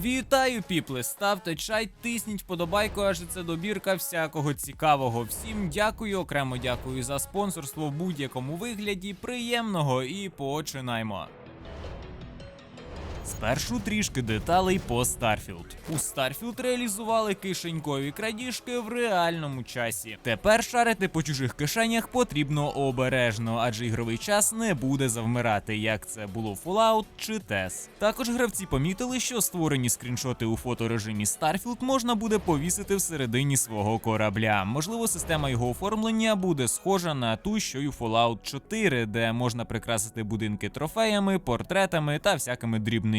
Вітаю, піпли! Ставте чай, тисніть вподобайку, аж це добірка всякого цікавого. Всім дякую, окремо дякую за спонсорство в будь-якому вигляді. Приємного і починаймо. Спершу трішки деталей по Starfield. У Starfield реалізували кишенькові крадіжки в реальному часі. Тепер шарити по чужих кишенях потрібно обережно, адже ігровий час не буде завмирати, як це було Fallout чи TES. Також гравці помітили, що створені скріншоти у фоторежимі Starfield можна буде повісити всередині свого корабля. Можливо, система його оформлення буде схожа на ту, що й у Fallout 4, де можна прикрасити будинки трофеями, портретами та всякими дрібничками.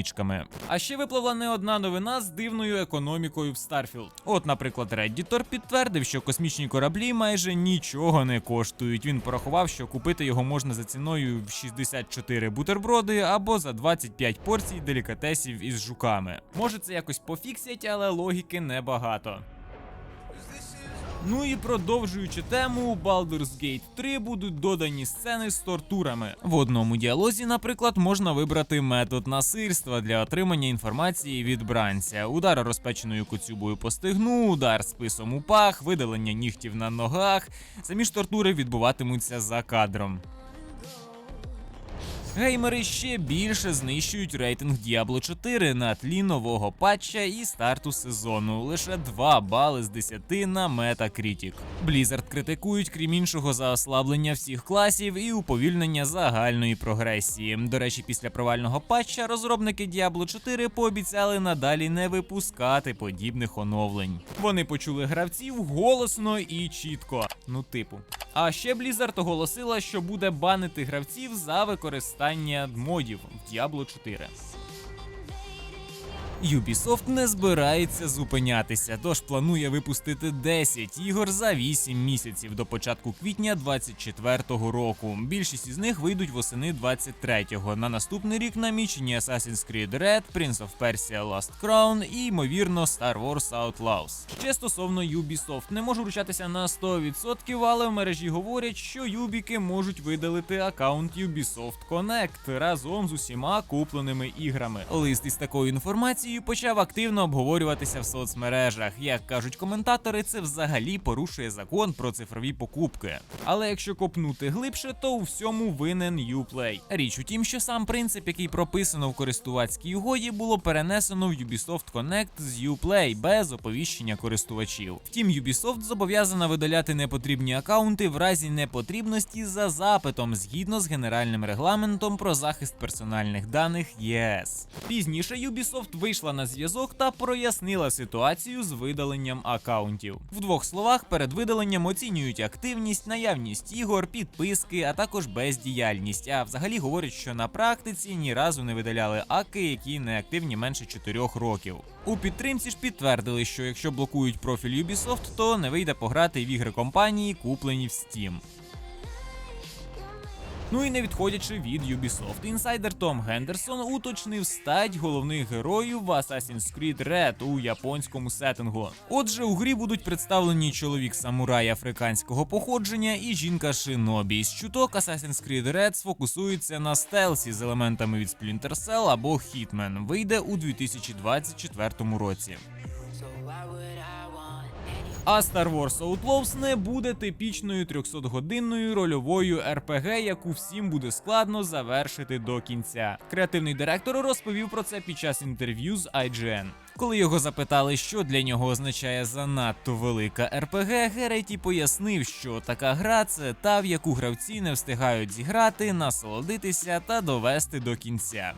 А ще випливла не одна новина з дивною економікою в Starfield. От, наприклад, Redditor підтвердив, що космічні кораблі майже нічого не коштують. Він порахував, що купити його можна за ціною в 64 бутерброди або за 25 порцій делікатесів із жуками. Може це якось пофіксять, але логіки небагато. Ну і продовжуючи тему, у Baldur's Gate 3 будуть додані сцени з тортурами. В одному діалозі, наприклад, можна вибрати метод насильства для отримання інформації від бранця: удар розпеченою коцюбою по стегну, удар списом у пах, видалення нігтів на ногах. Самі ж тортури відбуватимуться за кадром. Геймери ще більше знищують рейтинг Diablo 4 на тлі нового патча і старту сезону. Лише 2 бали з 10 на Metacritic. Blizzard критикують, крім іншого, за ослаблення всіх класів і уповільнення загальної прогресії. До речі, після провального патча розробники Diablo 4 пообіцяли надалі не випускати подібних оновлень. Вони почули гравців голосно і чітко. Ну, типу. А ще Blizzard оголосила, що буде банити гравців за використання модів в Diablo 4. Ubisoft не збирається зупинятися, тож планує випустити 10 ігор за 8 місяців до початку квітня 24-го року. Більшість із них вийдуть восени 23-го. На наступний рік намічені Assassin's Creed Red, Prince of Persia Last Crown і, ймовірно, Star Wars Outlaws. Ще стосовно Ubisoft, не можу ручатися на 100%, але в мережі говорять, що юбіки можуть видалити аккаунт Ubisoft Connect разом з усіма купленими іграми. Лист із такою інформацією почав активно обговорюватися в соцмережах. Як кажуть коментатори, це взагалі порушує закон про цифрові покупки. Але якщо копнути глибше, то у всьому винен Uplay. Річ у тім, що сам принцип, який прописано в користувацькій угоді, було перенесено в Ubisoft Connect з Uplay без оповіщення користувачів. Втім, Ubisoft зобов'язана видаляти непотрібні акаунти в разі непотрібності за запитом згідно з генеральним регламентом про захист персональних даних ЄС. Пізніше Ubisoft вийшла на зв'язок та прояснила ситуацію з видаленням акаунтів. В двох словах, перед видаленням оцінюють активність, наявність ігор, підписки, а також бездіяльність. А взагалі говорять, що на практиці ні разу не видаляли аки, які не активні менше 4 років. У підтримці ж підтвердили, що якщо блокують профіль Ubisoft, то не вийде пограти в ігри компанії, куплені в Steam. Ну і не відходячи від Ubisoft, інсайдер Том Гендерсон уточнив стать головних героїв в Assassin's Creed Red у японському сеттингу. Отже, у грі будуть представлені чоловік самурай африканського походження і жінка Шинобі. З чуток Assassin's Creed Red сфокусується на стелсі з елементами від Splinter Cell або Hitman. Вийде у 2024 році. А Star Wars Outlaws не буде типічною 300-годинною рольовою RPG, яку всім буде складно завершити до кінця. Креативний директор розповів про це під час інтерв'ю з IGN. Коли його запитали, що для нього означає занадто велика РПГ, Гереті пояснив, що така гра це та, в яку гравці не встигають зіграти, насолодитися та довести до кінця.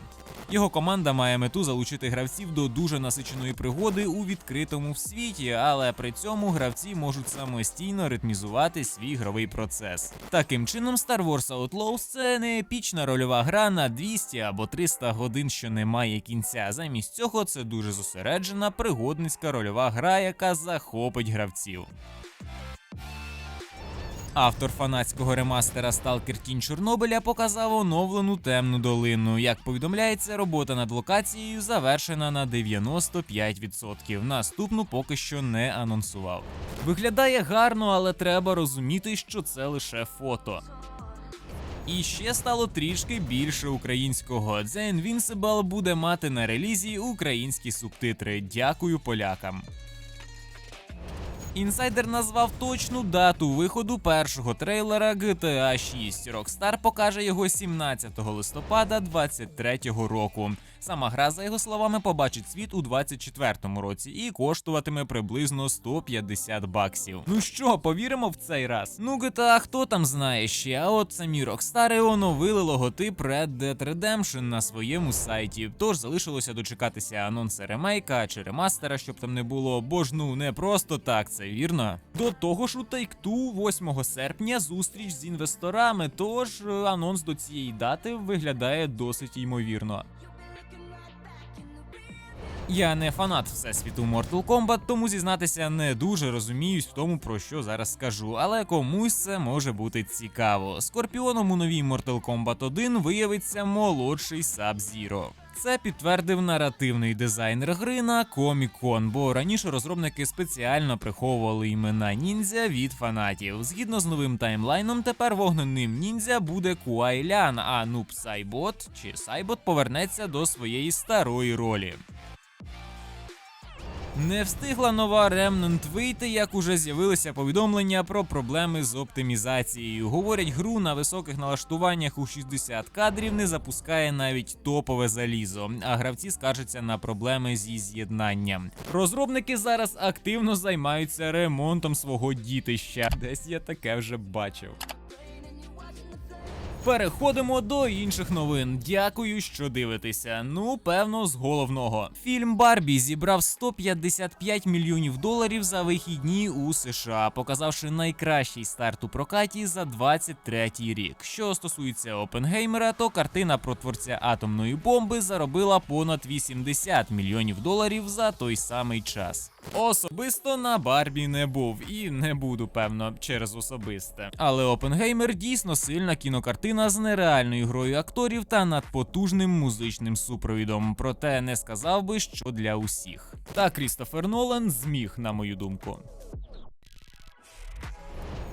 Його команда має мету залучити гравців до дуже насиченої пригоди у відкритому світі, але при цьому гравці можуть самостійно ритмізувати свій ігровий процес. Таким чином, Star Wars Outlaws – це не епічна рольова гра на 200 або 300 годин, що не має кінця. Замість цього це дуже зосереджена пригодницька рольова гра, яка захопить гравців. Автор фанатського ремастера Сталкер Тінь Чорнобиля показав оновлену темну долину. Як повідомляється, робота над локацією завершена на 95%. Наступну поки що не анонсував. Виглядає гарно, але треба розуміти, що це лише фото. І ще стало трішки більше українського. The Invincible буде мати на релізі українські субтитри. Дякую полякам. Інсайдер назвав точну дату виходу першого трейлера GTA 6. Rockstar покаже його 17 листопада 2023 року. Сама гра, за його словами, побачить світ у 2024 році і коштуватиме приблизно 150 баксів. Ну що, повіримо в цей раз? Ну GTA хто там знає ще, а от самі Rockstar оновили логотип Red Dead Redemption на своєму сайті. Тож залишилося дочекатися анонса ремейка чи ремастера, щоб там не було, бо ж ну не просто так, це вірно. До того ж у Take-Two 8 серпня зустріч з інвесторами, тож е, анонс до цієї дати виглядає досить ймовірно. Я не фанат всесвіту Mortal Kombat, тому зізнатися не дуже розуміюсь в тому, про що зараз скажу, але комусь це може бути цікаво. Скорпіоном у новій Mortal Kombat 1 виявиться молодший Sub-Zero. Це підтвердив наративний дизайнер гри на Comic-Con, бо раніше розробники спеціально приховували імена ніндзя від фанатів. Згідно з новим таймлайном, тепер вогненним ніндзя буде Куайлян, а Нуб Сайбот чи Сайбот повернеться до своєї старої ролі. Не встигла нова Remnant вийти, як уже з'явилися повідомлення про проблеми з оптимізацією. Говорять, гру на високих налаштуваннях у 60 кадрів не запускає навіть топове залізо, а гравці скаржаться на проблеми зі з'єднанням. Розробники зараз активно займаються ремонтом свого дітища. Десь я таке вже бачив. Переходимо до інших новин. Дякую, що дивитеся. Ну, певно, з головного. Фільм Барбі зібрав 155 мільйонів доларів за вихідні у США, показавши найкращий старт у прокаті за 23-й рік. Що стосується Опенгеймера, то картина про творця атомної бомби заробила понад 80 мільйонів доларів за той самий час. Особисто на Барбі не був і не буду, певно, через особисте. Але Опенгеймер дійсно сильна кінокартина з нереальною грою акторів та надпотужним музичним супровідом. Проте не сказав би, що для усіх. Та Крістофер Нолан зміг, на мою думку.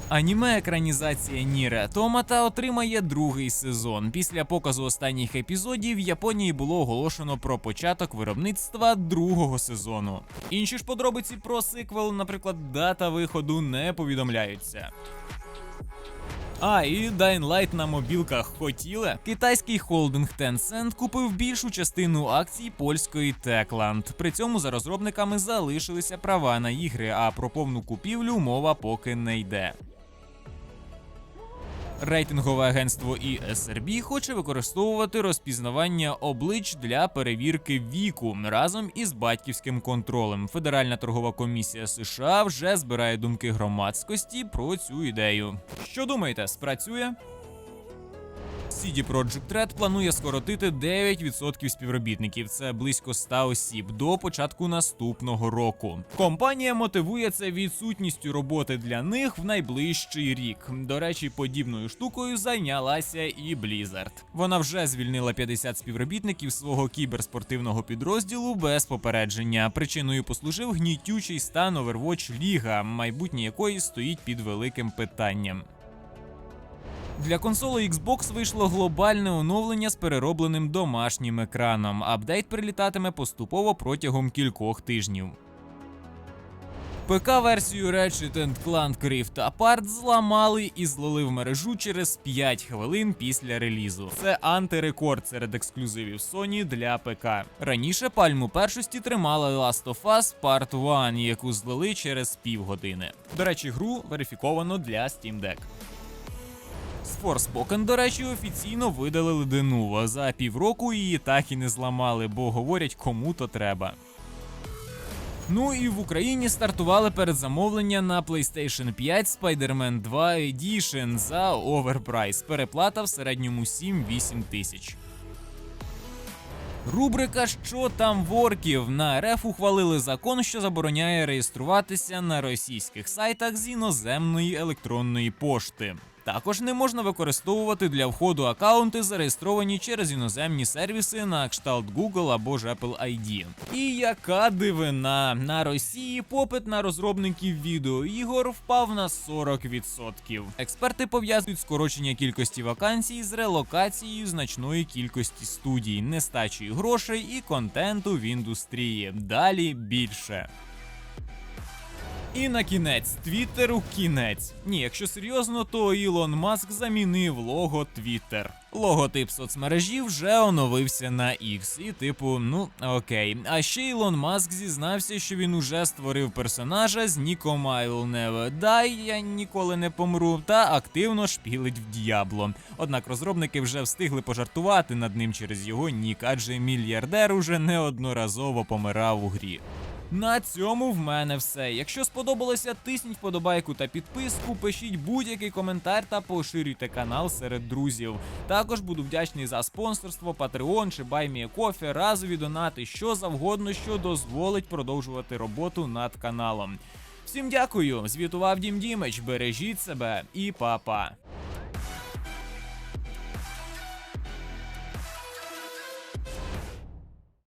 Аніме екранізація Ніре Автомата отримає другий сезон. Після показу останніх епізодів в Японії було оголошено про початок виробництва другого сезону. Інші ж подробиці про сиквел, наприклад, дата виходу, не повідомляються. А, і Dying Light на мобілках хотіли. Китайський холдинг Tencent купив більшу частину акцій польської Techland. При цьому за розробниками залишилися права на ігри, а про повну купівлю мова поки не йде. Рейтингове агентство ESRB хоче використовувати розпізнавання облич для перевірки віку разом із батьківським контролем. Федеральна торгова комісія США вже збирає думки громадськості про цю ідею. Що думаєте, спрацює? CD Projekt Red планує скоротити 9% співробітників, це близько 100 осіб, до початку наступного року. Компанія мотивує це відсутністю роботи для них в найближчий рік. До речі, подібною штукою зайнялася і Blizzard. Вона вже звільнила 50 співробітників свого кіберспортивного підрозділу без попередження. Причиною послужив гнітючий стан Overwatch Ліга, майбутнє якої стоїть під великим питанням. Для консоли Xbox вийшло глобальне оновлення з переробленим домашнім екраном. Апдейт прилітатиме поступово протягом кількох тижнів. ПК-версію Ratchet Clank Rift Apart зламали і злили в мережу через 5 хвилин після релізу. Це антирекорд серед ексклюзивів Sony для ПК. Раніше пальму першості тримала Last of Us Part 1, яку злили через півгодини. До речі, гру верифіковано для Steam Deck. З Forspoken, до речі, офіційно видалили Денува. За півроку її так і не зламали, бо говорять, кому то треба. Ну і в Україні стартували передзамовлення на PlayStation 5 Spider-Man 2 Edition за оверпрайс. Переплата в середньому 7-8 тисяч. Рубрика Що там в орків на РФ ухвалили закон, що забороняє реєструватися на російських сайтах з іноземної електронної пошти. Також не можна використовувати для входу акаунти, зареєстровані через іноземні сервіси на кшталт Google або ж Apple ID. І яка дивина на Росії попит на розробників відеоігор впав на 40%. Експерти пов'язують скорочення кількості вакансій з релокацією значної кількості студій, нестачею грошей і контенту в індустрії. Далі більше. І на кінець Твіттеру кінець. Ні, якщо серйозно, то Ілон Маск замінив лого Твіттер. Логотип соцмережі вже оновився на X, і типу, ну окей. А ще Ілон Маск зізнався, що він уже створив персонажа з ніком Die, я ніколи не помру, та активно шпілить в Діабло. Однак розробники вже встигли пожартувати над ним через його нік, адже мільярдер уже неодноразово помирав у грі. На цьому в мене все. Якщо сподобалося, тисніть вподобайку та підписку, пишіть будь-який коментар та поширюйте канал серед друзів. Також буду вдячний за спонсорство, Patreon чи BuyMeACoffee, разові донати, що завгодно, що дозволить продовжувати роботу над каналом. Всім дякую! Звітував Дім Дімич, бережіть себе і па-па!